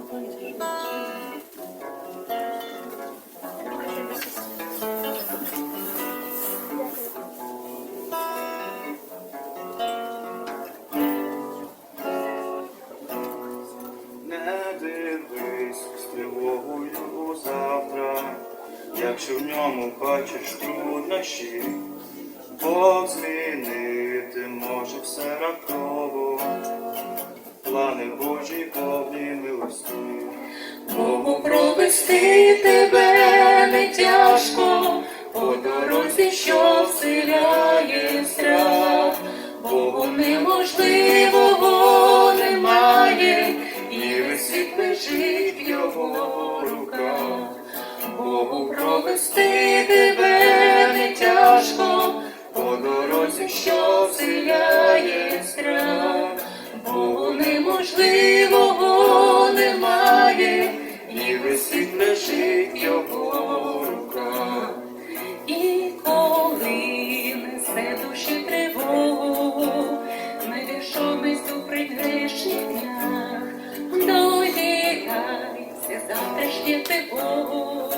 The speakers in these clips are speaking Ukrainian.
Не дивись з тривогою завтра, якщо в ньому бачиш труднощі, Бог змінити може все раптово, плани Божі повні милості. Богу провести тебе не тяжко, по дорозі, що вселяє страх, Богу неможливого немає, і весь світ лежить в його руках. Богу провести тебе не тяжко, по дорозі, що вселяє страх, неможливого немає, і світ лежить його руках. І коли несе душі тривогу, невішомість у предгрешних днях, довіряйся завтрашнє ти Богу,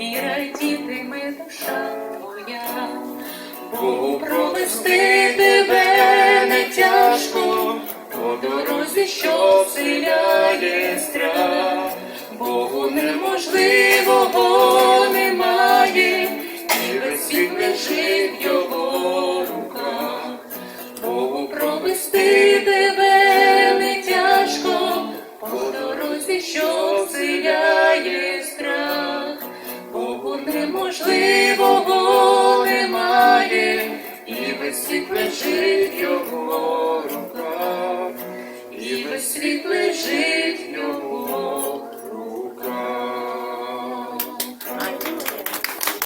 і радітиме душа твоя. Богу провести що вселяє страх, Богу неможливого немає, і весь світ лежить в його руках. Богу провести тебе не тяжко, по дорозі, що вселяє страх, Богу неможливого немає, і весь світ лежить в його руках, світ лежить